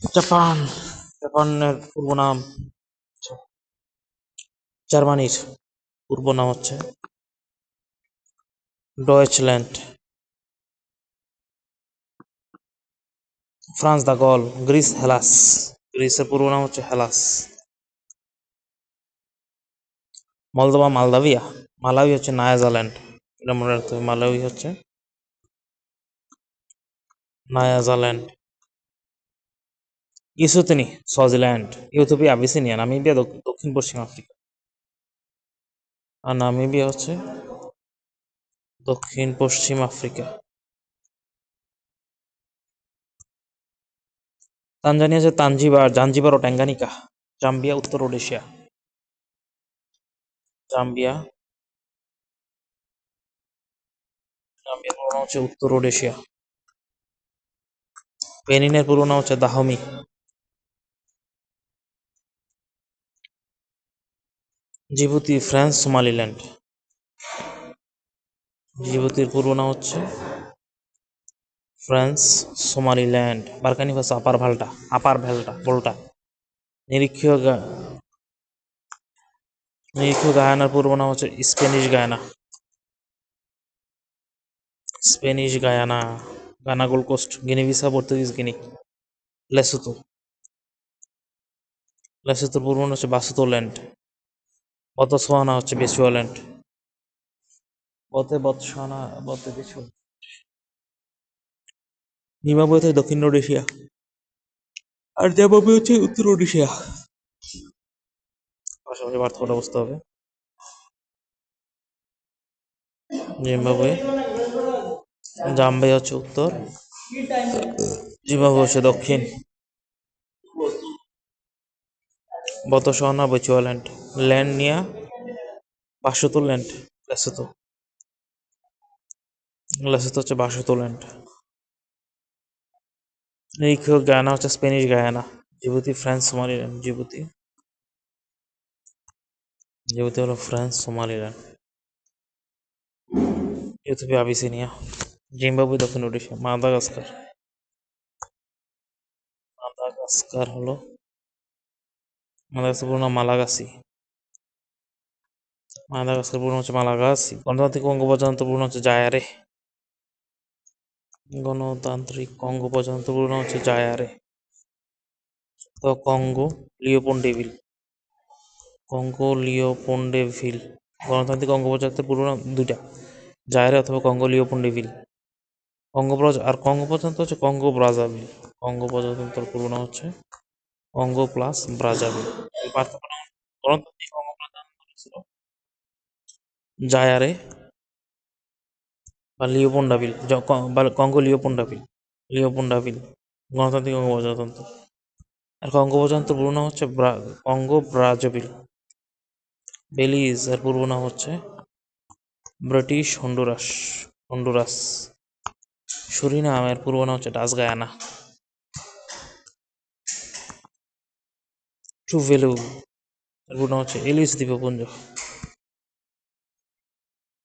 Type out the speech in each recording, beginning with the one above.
Japan, জাপানের পূর্ব নাম জার্মানির পূর্ব নাম হচ্ছে Deutschland. France the Gaul, Greece Hellas, গ্রিসের পূর্ব নাম হচ্ছে হেলাস। মলদোভা, মালদাভিয়া মালাউই হচ্ছে নায়াজাল্যান্ড। এটা মনে রাখতে হবে মালাউই হচ্ছে নায়াজাল্যান্ড। ইসুতিনি সুয়াজিল্যান্ড ইউথোপিয়া, আবিসিনিয়া, নামিবিয়া দক- দক্ষিণ, পশ্চিম আফ্রিকা। আর নামিবিয়া হচ্ছে দক্ষিণ, পশ্চিম আফ্রিকা। তানজানিয়া হচ্ছে তানজিবার, জাঞ্জিবার ও ট্যাঙ্গানিকা, জাম্বিয়া, উত্তর রোডেশিয়া জাম্বিয়া, জাম্বিয়ার পুরো নাম হচ্ছে উত্তর রোডেশিয়া বেনিনের পুরো নাম হচ্ছে দাহমি। Djibouti, France, Somaliland. জিবুতির পূর্ব নাম হচ্ছে ফ্রান্স, সোমালিল্যান্ড। বারকানি ভাষা, আপার ভাল্টা, আপার ভেল্টা, বোল্টা। নিরীক্ষীয় নিরীক্ষীয় গায়ানার পূর্ব নাম হচ্ছে Spanish Guyana. Spanish Guyana, Ghana gold coast Guinea Bissau Portuguese Guinea, Lesotho. লেসুতোর পূর্ব নাম হচ্ছে বাসুতোল্যান্ড বতসোয়ানা হচ্ছে বেচুয়াল্যান্ড বতে বতসোয়ানা বতে বেচুয়া জিম্বাবুয়ে হচ্ছে দক্ষিণ রোডেশিয়া আর জিম্বাবুয়ে হচ্ছে উত্তর রোডেশিয়া পাশাপাশি পার্থক্যটা বুঝতে হবে। জিম্বাবুয়ে। জাম্বিয়া হচ্ছে উত্তর। জিম্বাবুয়ে হচ্ছে দক্ষিণ। বতসোয়ানা বেচুয়াল্যান্ড ল্যান্ড নিয়া বাসুতো ল্যান্ড লেসোতো। লেসোতো হচ্ছে বাসুতো ল্যান্ড নিরীক্ষীয় গায়ানা, হচ্ছে Spanish Guyana. Djibouti, France, Somaliland. Djibouti. Djibouti হলো France, Somaliland. Ethiopia Abyssinia. Zimbabwe, দক্ষিণ ওডিশা। মাদাগাস্কার। মাদাগাস্কার হলো মাদাগাস্কার, পুরো নাম মালাগাসি। মাদাগাস্কার পুরো নাম হচ্ছে মালাগাসি গণতান্ত্রিক অঙ্গ প্রজাতন্ত্র পুরো নাম হচ্ছে জায়ারে গণতান্ত্রিক অঙ্গ প্রজাতন্ত্র পুরো নাম হচ্ছে জায়ারে তো কঙ্গো লিওপন্ডেভিল কঙ্গো লিওপন্ডেভিল, গণতান্ত্রিক অঙ্গ প্রজাতন্ত্রের পুরো নাম দুইটা জায়ারে অথবা কঙ্গো লিওপন্ডেভিল। কঙ্গো আর কঙ্গো পর্যন্ত হচ্ছে কঙ্গো ব্রাজাভিল, কঙ্গো প্রজাতন্ত্রের পুরো নাম হচ্ছে কঙ্গো প্লাস ব্রাজাভিল। গণতান্ত্রিক ছিল জায়ারে বা বা কঙ্গো লিওপন্ডাভিল লিওপন্ডাভিল গণতান্ত্রিক অঙ্গ প্রজাতন্ত্র আর কঙ্গো প্রজাতন্ত্র পুরো নাম হচ্ছে কঙ্গো ব্রাজাভিল বেলিজ এর পূর্ব নাম হচ্ছে ব্রিটিশ হন্ডুরাস হন্ডুরাস। সুরিনাম, এর পূর্ব নাম হচ্ছে ডাস গায়ানা। টুভেলু, এর পূর্ব নাম হচ্ছে এলিস দ্বীপপুঞ্জ।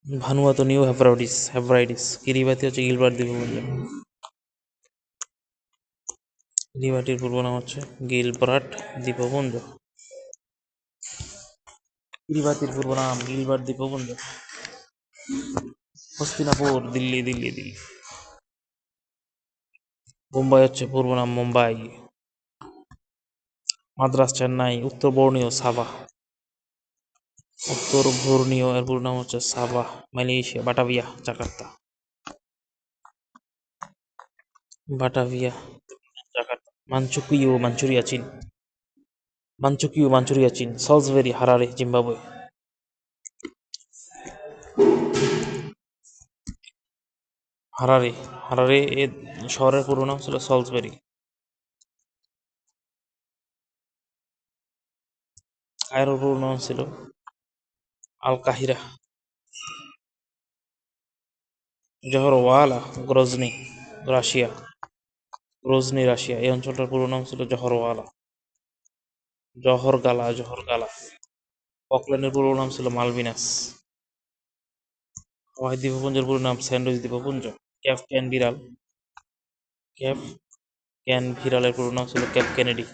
Vanuatu New Hebrides Hebrides Kiribati হচ্ছে গিলবার্ট দ্বীপপুঞ্জ কিরিবাটির পূর্ব নাম হচ্ছে গিলবার্ট দ্বীপপুঞ্জ। কিরিবাতির পূর্ব নাম গিলবার্ট দ্বীপপুঞ্জ। হস্তিনাপুর, দিল্লি দিল্লি দিল্লি। মুম্বাই হচ্ছে পূর্ব নাম মুম্বাই। মাদ্রাস, চেন্নাই, উত্তর বর্ণীয় সাবা উত্তর বর্ণীয় এর পুরো নাম হচ্ছে Sabah, Malaysia, Batavia, Jakarta. Batavia, Jakarta. Manchukuo Manchuria, চীন। মানচুকিও মাঞ্চুরিয়া, চীন। Salisbury Harare, Zimbabwe. Harare Harare এর শহরের পুরো নাম ছিল সলসবেরি কায়রোর পুরো নাম ছিল আল কাহিরা জহরওয়ালা, গ্রজনি, রাশিয়া গ্রজনি, রাশিয়া। এই অঞ্চলটার পুরো নাম ছিল জহরওয়ালা। জহর গালা জহর গালা অকল্যান্ডের পুরো নাম ছিল মালভিনাস। হাওয়াই দ্বীপপুঞ্জের পুরো নাম স্যান্ডউইচ দ্বীপপুঞ্জ। ক্যাফ ক্যান বিড়াল ক্যাফ ক্যান ভিরালের পুরো নাম ছিল ক্যাপ কেনেডি।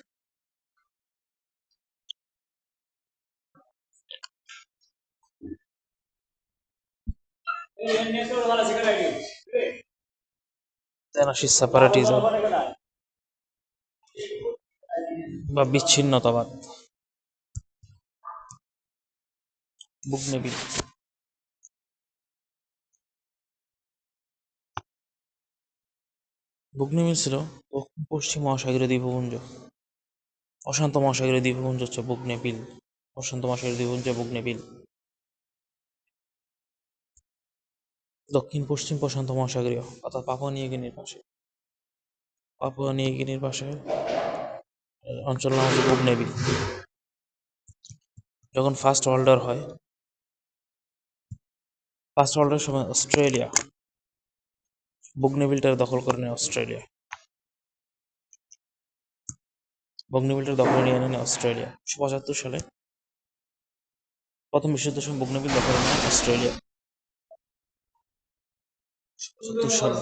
বা বিচ্ছিন্নতাবাদ। বুকনেবিল বুকনেবিল ছিল দক্ষিণ পশ্চিম মহাসাগরীয় দ্বীপপুঞ্জ। অশান্ত মহাসাগরীয় দ্বীপপুঞ্জ হচ্ছে বুকনেবিল অশান্ত মহাসাগরীয় দ্বীপপুঞ্জ বুকনেবিল দক্ষিণ, পশ্চিম প্রশান্ত মহাসাগরীয়, অর্থাৎ পাপুয়া নিউগিনির পাশে। পাপুয়া নিউগিনির পাশে অঞ্চল নাম হচ্ছে বুকনেবিল যখন ফার্স্ট ওয়ার্ল্ডার হয় ফার্স্ট ওয়ার্ল্ড ওয়ারের সময় অস্ট্রেলিয়া বুকনেবিলটা দখল করে নেয় অস্ট্রেলিয়া। বুকনেবিলটা দখল নিয়ে নেয় অস্ট্রেলিয়া। উনিশশো পঁচাত্তর সালে প্রথম বিশ্বযুদ্ধের সময় বুকনেবিল দখল নেয় অস্ট্রেলিয়া। সালে